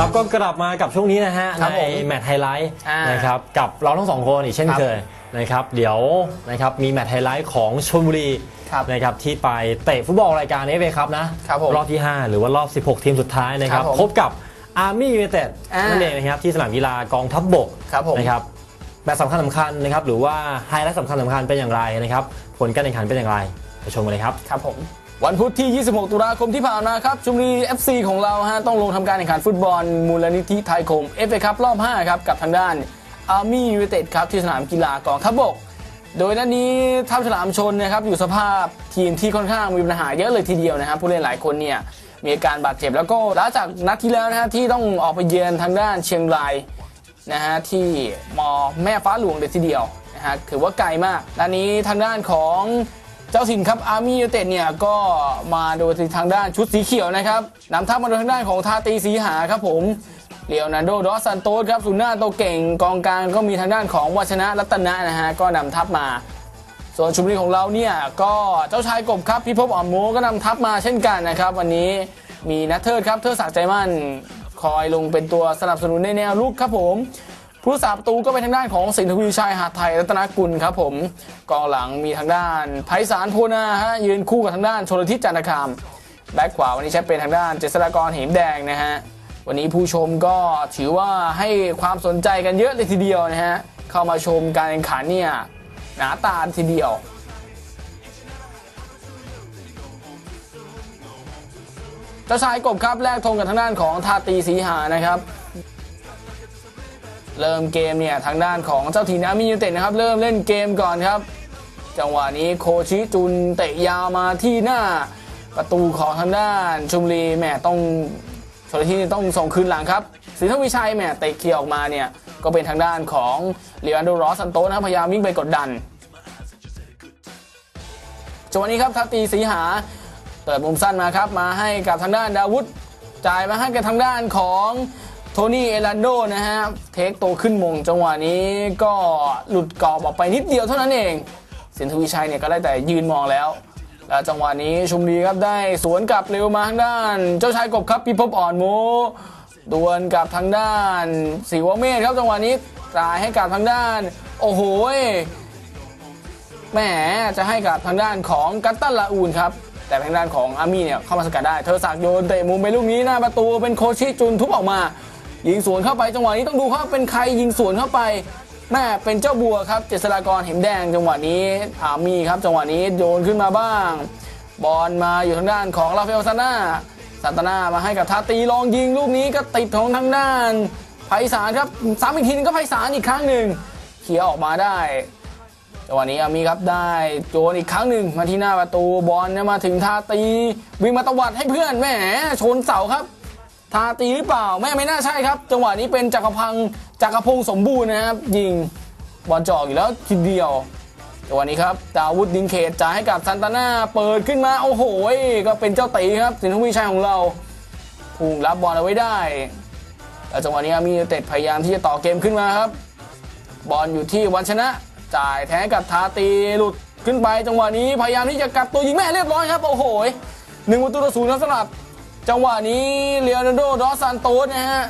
เราก็กลับมากับช่วงนี้นะฮะครับในผมแมตช์ไฮไลท์อ่านนะครับกับเราทั้งสองคนอีกเช่นครับเคยนะครับ เดี๋ยวนะครับมีแมตช์ไฮไลท์ของชลบุรีครับนะครับที่ไปเตะฟุตบอลรายการเอฟเอครับนะครับผมรอบที่ 5 หรือว่ารอบ 16 ทีมสุดท้ายนะครับครับผมพบกับอาร์มี่ยู i นเต็ดอ่านั่นเองนะครับที่สนามกีฬากองทัพบบกครับผม นะครับแมตช์สำคัญสำคัญนะครับหรือว่าไฮไลท์สำคัญสำคัญเป็นอย่างไรนะครับผลการแข่งขันเป็นอย่างไรไปชมกันเลยครับ ครับผม วันพุธที่ 26 ตุลาคมที่ผ่านมาครับชุมรี FC ของเราฮะต้องลงทำการแข่งขันฟุตบอล มูลนิธิไทยคม FA ครับรอบ 5 ครับ กับทางด้าน Army United ครับ ที่สนามกีฬากองทัพบก โดยนัดนี้ทัพฉลามชนนะครับอยู่สภาพทีมที่ค่อนข้างมีปัญหาเยอะเลยทีเดียวนะครับผู้เล่นหลายคนเนี่ยมีอาการบาดเจ็บแล้วก็หลังจากนัดที่แล้วนะฮะที่ต้องออกไปเยือนทางด้านเชียงรายนะฮะที่มอแม่ฟ้าหลวงเลยทีเดียวนะฮะถือว่าไกลมากด้านนี้ทางด้านของ เจ้าถิ่นครับอาร์มี่ยูเต็ดเนี่ยก็มาโดยทางด้านชุดสีเขียวนะครับนำทัพมาโดยทางด้านของทาตีสีหาครับผมเลโอนาร์โดดอสซันโตสครับสุนหน้าโตวเก่งกองกลางก็มีทางด้านของวัชนะรัตนะนะฮะก็นำทัพมา ส่วนชุมบุรีของเราเนี่ยก็เจ้าชายกบครับพิภพอ่อมโมก็นำทัพมาเช่นกันนะครับวันนี้มีนัทเทิดครับเทิดศักดิ์ใจมั่นคอยลงเป็นตัวสนับสนุนในแนวลุกครับผม ผู้สาประตูก็เป็นทางด้านของสินทวีชัยหาดไทยรัตนกุลครับผมกองหลังมีทางด้านไพศาลโพนาฮะยืนคู่กับทางด้านชลทิศจันทคามแบ็คขวาวันนี้ใช้เป็นทางด้านเจษฎากรเหมแดงนะฮะวันนี้ผู้ชมก็ถือว่าให้ความสนใจกันเยอะเลยทีเดียวนะฮะเข้ามาชมการแข่งขันเนี่ยหนาตาทีเดียวเจ้าชายกบครับแลกธงกับทางด้านของทาตีสีหานะครับ เริ่มเกมเนี่ยทางด้านของเจ้าถิ่นอามียูเต็ดนะครับ เริ่มเล่นเกมก่อนครับ จังหวะนี้โคชิจุนเตะยาวมาที่หน้าประตูของทางด้านชุมรีแหมต้องชนที่นี่ต้องส่งคืนหลังครับสินทวิชัยแหมเตะเคลียร์ออกมาเนี่ยก็เป็นทางด้านของเลอันโดรอสันโตนะครับพยายามวิ่งไปกดดันจังหวะนี้ครับทัตตีสีหาเปิดมุมสั้นมาครับมาให้กับทางด้านดาวุธจ่ายมาให้กับทางด้านของ นี่เอลันโดนะฮะ เทคโตขึ้นมงจังหวะนี้ก็หลุดกรอบออกไปนิดเดียวเท่านั้นเองสินทวีชัยเนี่ยก็ได้แต่ยืนมองแล้ว แล้วจังหวะนี้ชุมรีครับได้สวนกลับเร็วมาทางด้าน เจ้าชายกบครับพิภพอ่อนโมดวลกับทางด้านศิวเมธครับจังหวะนี้จ่ายให้กับทางด้าน โอ้โหแหมจะให้กับทางด้านของกัตตันลาอูนครับแต่ทางด้านของอามี่เนี่ยเข้ามาสกัดได้ เธอสักโยนเตะมุมไปลูกนี้หน้าประตูเป็นโคชิจุนทุบออกมา ยิงสวนเข้าไปจังหวะนี้ต้องดูครับเป็นใครยิงสวนเข้าไปแม่เป็นเจ้าบัวครับเจษฎากรเห็มแดงจังหวะนี้อามีครับจังหวะนี้โยนขึ้นมาบ้าง บอลมาอยู่ทางด้านของราฟาเอลซาน่าซานตานามาให้กับทาตีลองยิงลูกนี้ก็ติดของทางด้านไพศาลครับซ้ำอีกทีนึงก็ไพศาลอีกครั้งหนึ่งเคลียออกมาได้จังหวะนี้อามีครับได้โจนอีกครั้งหนึ่งมาที่หน้าประตูบอลเนี่ยมาถึงทาตีวิ่งมาตวัดให้เพื่อนแหมชนเสาครับ ทาตีหรือเปล่าแม่ไม่น่าใช่ครับ จังหวะนี้เป็นจักรพังจักรพงสมบูรณ์นะครับ ยิงบอลจ่ออกอยู่แล้วทีเดียวจังหวะนี้ครับดาวุฒดินเขตจ่ายให้กับซันตาน่าเปิดขึ้นมาโอ้โหก็เป็นเจ้าตีครับสินทวีชัยของเราพุ่งรับบอลเอาไว้ได้แล้วจังหวะนี้มีเต็ดพยายามที่จะต่อเกมขึ้นมาครับ บอลอยู่ที่วันชนะ จ่ายแทงกับทาตีหลุดขึ้นไปจังหวะนี้พยายามที่จะกลับตัวยิงแม่เรียบร้อยครับโอ้โหหนึ่งประตูต่อศูนย์สำหรับ จังหวะนี้เลโอนโดดอสซันโตสนะฮะ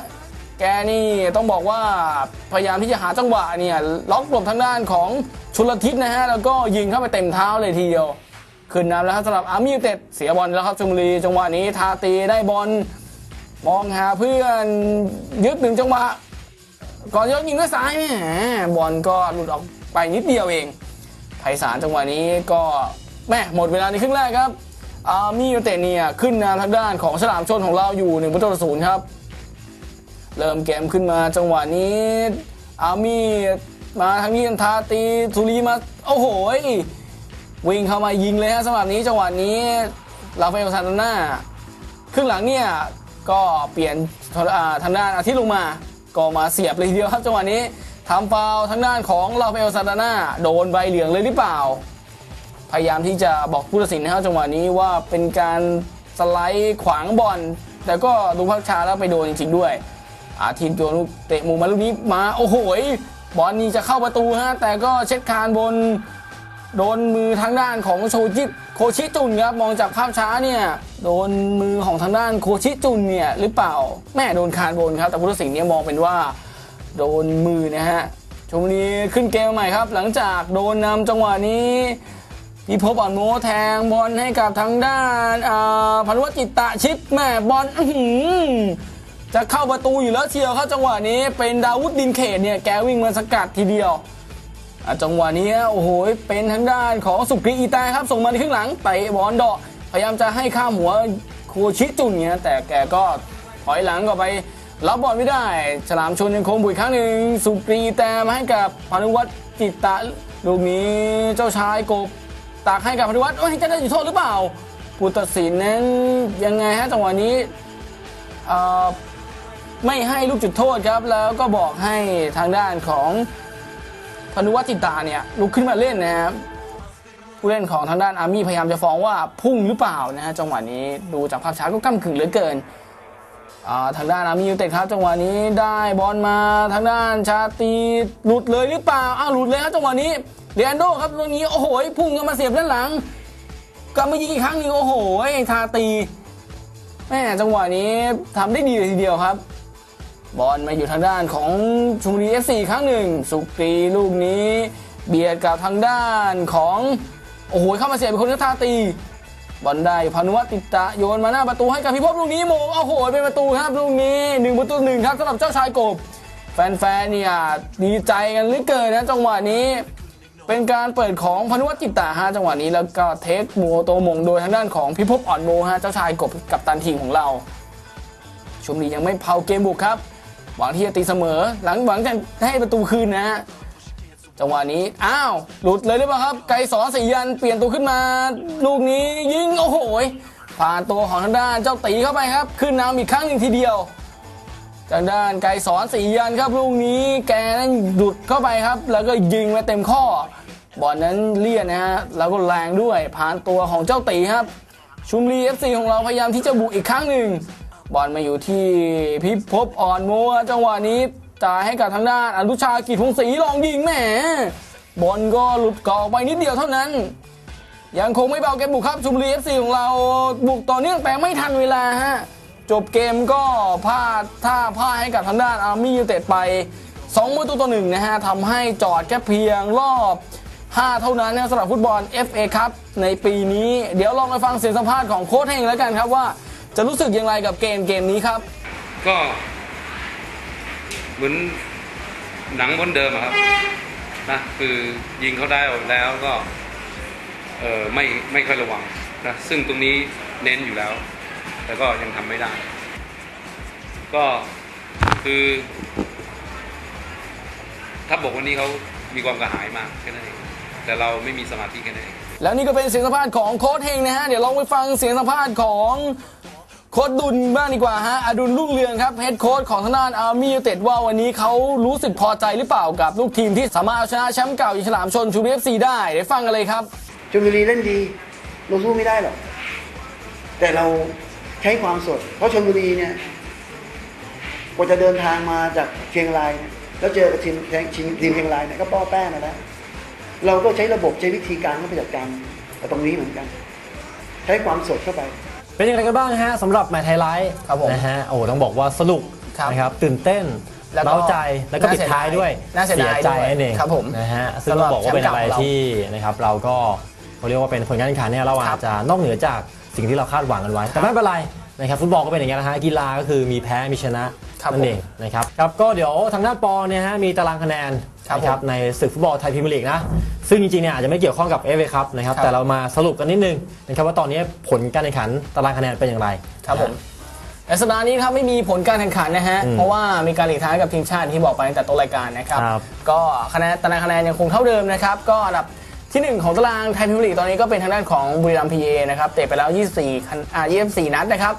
แกนี่ต้องบอกว่าพยายามที่จะหาจังหวะเนี่ยล็อกหลบทางด้านของชุลทิศนะฮะแล้วก็ยิงเข้าไปเต็มเท้าเลยทีเดียวขึ้นนำแล้วครับสำหรับอาร์มี่เต็ดเสียบอลแล้วครับชลบุรีจังหวะนี้ทาตีได้บอลมองหาเพื่อนยึดหนึ่งจังหวะ ก่อนยกยิงด้วยซ้ายแหมบอลก็หลุดออกไปนิดเดียวเองไพศาลจังหวะนี้ก็แม่หมดเวลาในครึ่งแรกครับ อาร์มี่ยูเต็ดเนี่ยขึ้นนำทางด้านของฉลามชนของเราอยู่หนึ่งประตูต่อศูนย์ครับ เริ่มเกมขึ้นมาจังหวะนี้อาร์มี่มาทางนี้ทาตีทุรีมาโอ้โหวิ่งเข้ามายิงเลยฮะสำหรับนี้จังหวะนี้ลาฟเอลซานตาน่าครึ่งหลังเนี่ยก็เปลี่ยนทางด้านอาทิตย์ลงมา ก็มาเสียบเลยทีเดียวครับจังหวะนี้ทำฟาวล์ทางด้านของลาเฟลซาตาน่าโดนใบเหลืองเลยหรือเปล่า พยายามที่จะบอกผู้ตัดสินนะครับจังหวะนี้ว่าเป็นการสไลด์ขวางบอลแต่ก็ดูพักช้าแล้วไปโดนจริงๆด้วย อาทิตย์โยนลูกเตะมุมมาลูกนี้มาโอ้โหบอลนี่จะเข้าประตูฮะแต่ก็เช็ดคานบนโดนมือทางด้านของโชจิโคชิจุนครับมองจากภาพช้าเนี่ยโดนมือของทางด้านโคชิจุนเนี่ยหรือเปล่าแม่โดนคานบนครับแต่ผู้ตัดสินเนี่ยมองเป็นว่า โดนมือนะฮะชมบุรีขึ้นเกมใหม่ครับ หลังจากโดนนำจังหวะนี้ พิภพอ่อนโมแทงบอลให้กับทางด้านพันวัตจิตตะชิปแม่บอลจะเข้าประตูอยู่แล้วเชียวครับจังหวะนี้เป็นดาวุฒดินเขตเนี่ยแกวิ่งมาสกัดทีเดียวจังหวะนี้โอ้โหเป็นทางด้านของสุกรีอีแตครับส่งมาในครึ่งหลังเตะบอลเดาะพยายามจะให้ข้ามหัวโคชิจุนเนี่ยแต่แกก็ถอยหลังก็ไปรับบอลไม่ได้ ฉลามชนยังคงบุกอีกครั้งหนึ่งสุกรีแต้มให้กับพานุวัฒน์จิตตะลูกนี้เจ้าชายกบ ตักให้กับพนุวัฒน์โอ้ยจะได้จุดโทษหรือเปล่าผู้ตัดสินนั้นยังไงฮะจังหวะนี้ไม่ให้ลูกจุดโทษครับ แล้วก็บอกให้ทางด้านของพนุวัฒน์จิตาเนี่ยลุกขึ้นมาเล่นนะครับผู้เล่นของทางด้านอาร์มี่พยายามจะฟ้องว่าพุ่งหรือเปล่านะฮะจังหวะนี้ดูจากภาพช้าก็ก้ากึ่งเหลือเกินทางด้านอาร์มี่ยูเต็ดครับ จังหวะนี้ได้บอลมาทางด้านชาตีหลุดเลยหรือเปล่าอ้าวหลุดเลยครับจังหวะนี้ เดียนโดครับตรงนี้โอ้โหพุ่งกันมาเสียบด้านหลังกลับมายิงอีกครั้งหนึงโอ้โหชาตีแม่จังหวะนี้ทำได้ดีเลยทีเดียวครับ บอลมาอยู่ทางด้านของชมบุรีเอฟซีครั้งหนึ่ง สุกรีลูกนี้ เบียดกับทางด้านของโอ้โหเข้ามาเสียบเป็นคนก็ทาตีบอลได้พานุวัติตะโยนมาหน้าประตูให้กับพิภพลูกนี้โมงโอ้โหเป็นประตูครับลูกนี้หนึ่งประตูหนึ่งครับสำหรับเจ้าชายกบ แฟนๆเนี่ยดีใจกันเหลือเกินนะจังหวะนี้ เป็นการเปิดของพนุวัฒน์จิตตะฮะจังหวะนี้แล้วก็เทคโมโตมงโดยทางด้านของพิภพอ่อนโมฮะเจ้าชายกบกับตันทีมของเราชุมนียังไม่เผาเกมบุกครับหวังที่จะตีเสมอ หลังหวังจะให้ประตูคืนนะฮะจังหวะนี้อ้าวหลุดเลยหรือเปล่าครับ ไกรสอนสียันเปลี่ยนตัวขึ้นมา ลูกนี้ยิงโอ้โหผ่านตัวของทางด้านเจ้าตีเข้าไปครับ ขึ้นนำอีกครั้งหนึ่งทีเดียว ทางด้านไกรสอนสียันครับลูกนี้แกนั้นหลุดเข้าไปครับ แล้วก็ยิงไปเต็มข้อบอลนั้นเลี่ยนนะฮะแล้วก็แรงด้วยผ่านตัวของเจ้าตีครับ ชุมรีเอฟซีของเราพยายามที่จะบุกอีกครั้งหนึ่งบอลมาอยู่ที่พิภพอ่อนโมฮะจังหวะนี้จ่ายให้กับทางด้านอนุชากิจพงศรีลองยิงแหมบอลก็หลุดกรอบไปนิดเดียวเท่านั้น ยังคงไม่เบาเกมบุกครับชุมรีเอฟซีของเราบุกต่อเนื่องแต่ไม่ทันเวลาฮะ จบเกมก็พลาดท่าพ่ายให้กับทางด้านอาร์มี่ยูเต็ดไป2ประตูต่อหนึ่งนะฮะทำให้จอดแค่เพียงรอบ 5 เท่านั้นนะสำหรับฟุตบอล FA ครับในปีนี้ เดี๋ยวลองไปฟังเสียงสัมภาษณ์ของโค้ชเฮงแล้วกันครับว่าจะรู้สึกอย่างไรกับเกมเกมนี้ครับ ก็เหมือนหนังบนเดิมครับนะคือยิงเขาได้แล้วก็เออไม่ไม่ค่อยระวังนะซึ่งตรงนี้เน้นอยู่แล้ว แต่ก็ยังทำไม่ได้ ก็คือถ้าบอกวันนี้เขามีความกระหายมากแค่นั้นเองแต่เราไม่มีสมาธิแค่นั้นเองแล้วนี่ก็เป็นเสียงสัมภาษณ์ของโค้ชเฮงนะฮะ เดี๋ยวลองไปฟังเสียงสัมภาษณ์ของโค้ชดุลบ้างดีกว่าฮะอดุลรุ่งเรืองครับเฮดโค้ชของทางด้านอาร์มี่ยูเต็ดว่าวันนี้เขารู้สึกพอใจหรือเปล่ากับลูกทีมที่สามารถเอาชนะแชมป์เก่าอย่างฉลามชนชูบีเอฟซีได้เดี๋ยวฟังกันเลยครับชลบุรีเล่นดี เราสู้ไม่ได้หรอกแต่เรา ใช้ความสด เพราะชลบุรีเนี่ยกว่าจะเดินทางมาจากเชียงรายเนี่ยแล้วเจอกับทีมทีมทีมเชียงรายเนี่ยก็ป้อแป้มาแล้วเราก็ใช้ระบบใช้วิธีการเข้าไปจัดการแต่ตรงนี้เหมือนกัน ใช้ความสดเข้าไป เป็นอย่างไรกันบ้างฮะสำหรับแมตช์ไฮไลท์ครับผมนะฮะโอ้ต้องบอกว่าสนุกครับนะครับตื่นเต้นแล้วก็เร้าใจแล้วก็น่าปิดเสียท้ายด้วยน่าเสียดายใจด้วยนั่นเองครับผมนะฮะซึ่งสำหรัต้อบงบอกว่าเป็นอะไรแชมป์เก่าของเราที่นะครับเราก็เขาเรียกว่าเป็นผลงานแข่งขันเนี่ยเราครัอาบจจะนอกเหนือจากสิ่งที่เราคาดหวังกันไว้ แต่ไม่เป็นไร นะครับฟุตบอลก็เป็นอย่างนี้นะฮะกีฬาก็คือมีแพ้มีชนะครับนั่นเองนะครับครับก็เดี๋ยวทางด้านปอเนี่ยฮะมีตารางคะแนนครับนะครับผมในศึกฟุตบอลไทยพรีเมียร์ลีกนะซึ่งจริงๆเนี่ยอาจจะไม่เกี่ยวข้องกับเอฟเอครับนะครับครับแต่เรามาสรุปกันนิดนึงนะครับว่าตอนนี้ผลการแข่งขันตารางคะแนนเป็นอย่างไรครับผมในสัปดาห์นี้ครับไม่มีผลการแข่งขันนะฮะอืมเพราะว่ามีการหลีกทางให้กับทีมชาติที่บอกไปตั้งแต่ต้นรายการนะครับครับ ก็คะแนนตารางคะแนนยังคงเท่าเดิมนะครับ ก็อันดับ ทีหนึ่1 ของตารางไทยพิมยร์ลีกตอนนี้ก็เป็นทางด้านของบุรีรัมย์พีเอนะครับเตะไปแล้ว 24คันอ่า24 นัดนะครับ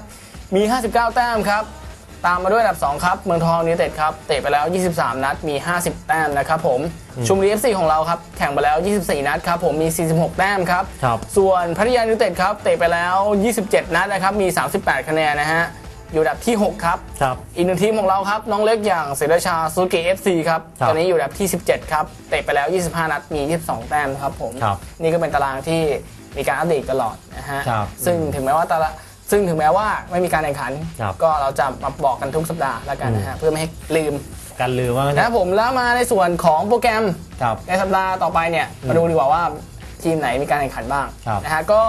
มี 59 แต้มครับตามมาด้วยอันดับ 2 ครับ เมืองทองยูไนเต็ดครับเตะไปแล้ว 23 นัดมี 50 แต้มนะครับผมชุมบุรีเอฟซีของเราครับแข่งไปแล้ว 24 นัดครับผมมี 46 แต้มครับครับส่วนพัทยายูไนเต็ดครับเตะไปแล้ว 27 นัดนะครับมี 38 คะแนนนะฮะ อยู่อันดับที่ 6 ครับ ครับ อีกหนึ่งทีมของเราครับ น้องเล็กอย่างเสรชาซูเกะเอฟซีครับ ครับตอนนี้อยู่อันดับที่ 17 ครับ เตะไปแล้ว 25 นัดมี 22 แต้มครับผม ครับนี่ก็เป็นตารางที่มีการอัปเดตตลอดนะฮะ ครับซึ่งถึงแม้ว่าตารางซึ่งถึงแม้ว่าไม่มีการแข่งขัน ครับก็เราจะมาบอกกันทุกสัปดาห์แล้วกันนะฮะ เพื่อไม่ให้ลืมกันลืมว่างั้นนะครับผมแล้วมาในส่วนของโปรแกรม ครับ ในสัปดาห์ต่อไปเนี่ยมาดูดีกว่าว่าทีมไหนมีการแข่งขันบ้างครับนะฮะก็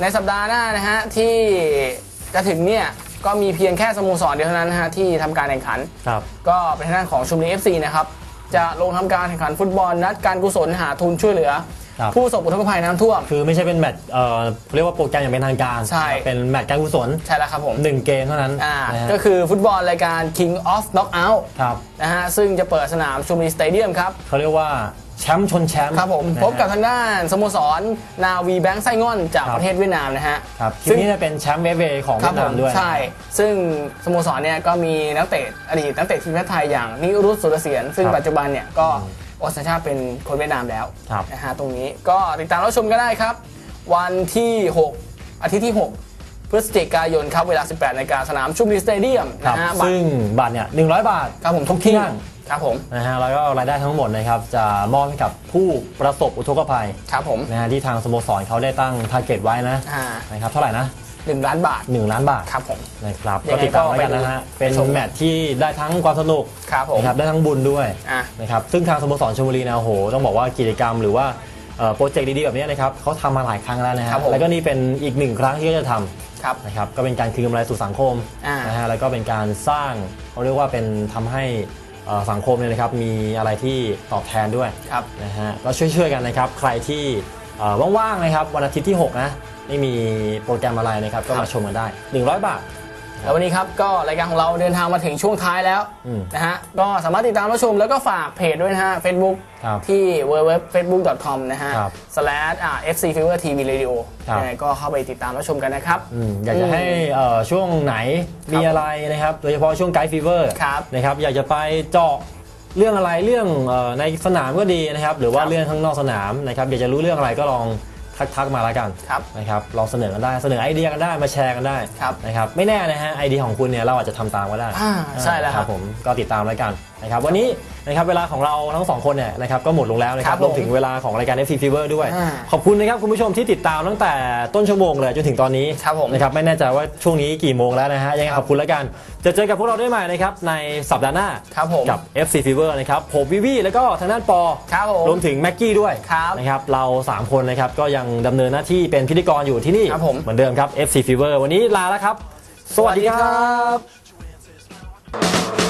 ในสัปดาห์หน้านะฮะที่จะถึงเนี่ย ก็มีเพียงแค่สโมสรเดียวเท่านั้นนะฮะที่ทำการแข่งขัน ครับ ก็เป็นทางด้านของชุมพร FC นะครับ จะลงทำการแข่งขันฟุตบอลนัดการกุศลหาทุนช่วยเหลือ ครับ ผู้ประสบอุทกภัยน้ำท่วม คือไม่ใช่เป็นแมตช์เอ่อเรียกว่าโปรแกรมอย่างเป็นทางการใช่ เป็นแมตช์การกุศลใช่แล้วครับผมหนึ่งเกมเท่านั้นอ่านะฮะก็คือฟุตบอลรายการ King of Knockout ครับนะฮะซึ่งจะเปิดสนามชุมพรสเตเดียมครับ เขาเรียกว่า แชมป์ชนแชมป์ครับผมนะฮะพบกับทางด้านสโมสรนาวีแบงค์ไซงอนจากครับประเทศเวียดนามนะฮะครับทีมซึ่งนี้จะเป็นแชมป์เอฟเอของครัเวีบยดผนามมด้วย ใช่ ซึ่งสโมสรเนี่ยก็มีนักเตะอดีตนักเตะทีมชาติไทยอย่างนิรุตสุรเสียน ซึ่งครับปัจจุบันเนี่ยก็โอสัญชาติเป็นคนเวียดนามแล้วครับ นะฮะตรงนี้ก็ติดตามรับชมก็ได้ครับ วันที่ 6 อาทิตย์ที่ 6 พฤศจิกายนครับเวลา 18นาฬิกาสนามชุมพรสเตเดียมครับนะฮะบัตร ซึ่งบัตรเนี่ยหนึ่งร้อยบาทครับผมทุกที่นั่ง ครับผมนะฮะแล้วก็รายได้ทั้งหมดนะครับจะมอบให้กับผู้ประสบอุทกภัยครับผมนะฮะที่ทางสโมสรเขาได้ตั้งทาร์เก็ตไว้นะอ่านะครับเท่าไหร่นะหนึ่งล้านบาท1ล้านบาทครับผมนะครับยัก็งไงติดตามก็แล้วกันนะฮะไปดูเป็นไปชมแมตช์ที่ได้ทั้งความสนุกครับผมนะครับได้ทั้งบุญด้วยอะนะครับซึ่งทางสโมสรชลบุรีนะโอ้โหต้องบอกว่ากิจกรรมหรือว่าเอ่อโปรเจกต์ดีๆแบบนี้นะครับเขาทำมาหลายครั้งแล้วนะฮะครับผมแล้วก็นี่เป็นอีกหนึ่งครั้งที่เขาจะทำครับนะครับก็เป็นการคืนกำไรสู่สังคมอ่านนะฮะแล้วก็เป็นการสร้างเขาเรียกว่าเป็นทำให้เอ่อ สังคมเนี่ยนะครับมีอะไรที่ตอบแทนด้วยครับนะฮะก็ช่วยๆกันนะครับ ใครที่เอ่อว่างๆนะครับวันอาทิตย์ที่ 6 นะไม่มีโปรแกรมอะไรนะครับก็มาชมกันได้ 100 บาท แล้ววันนี้ครับก็รายการของเราเดินทางมาถึงช่วงท้ายแล้วอืมนะฮะก็สามารถติดตามรับชมแล้วก็ฝากเพจด้วยนะฮะ Facebook ครับที่ www.facebook.com นะฮะครับ slash อ่า fc fever tv radio ครับยังไงก็เข้าไปติดตามรับชมกันนะครับอืมอยากจะให้เอ่อช่วงไหนมีอะไรนะครับโดยเฉพาะช่วงไกด์ฟีเวอร์ครับนะครับอยากจะไปเจาะเรื่องอะไรเรื่องเออในสนามก็ดีนะครับ หรือว่าครับเรื่องข้างนอกสนามนะครับอยากจะรู้เรื่องอะไรก็ลอง ทักทักมาแล้วกันครับนะครับลองเสนอกันได้เสนอไอเดียกันได้มาแชร์กันได้ครับนะครับไม่แน่นะฮะไอเดียของคุณเนี่ยเราอาจจะทำตามก็ได้อ่าใช่แล้วครับผมก็ติดตามแล้วกัน นะครับวันนี้นะครับเวลาของเราทั้งสองคนเนี่ยนะครับก็หมดลงแล้วนะคครัรับบผมรวมถึงเวลาของรายการ FC Fever ด้วย อ่าขอบคุณนะครับคุณผู้ชมที่ติดตามตั้งแต่ต้นชั่วโมงเลยจนถึงตอนนี้ครับผม นะครับไม่แน่ใจว่าช่วงนี้กี่โมงแล้วนะฮะยังไงขอบคุณแล้วกันจะเจอกับพวกเราได้ใหม่นะครับในสัปดาห์หน้า ครับผม กับ FC Fever นะครับผมวิวีแล้วก็ทางด้านปอครับผมรวมถึงแม็กกี้ด้วยครับนะครับเรา 3 คนนะครับก็ยังดำเนินหน้าที่เป็นพิธีกรอยู่ที่นี่ ครับผม เหมือนเดิมครับ FC Fever วันนี้ลาแล้วครับ สวัสดีครับ One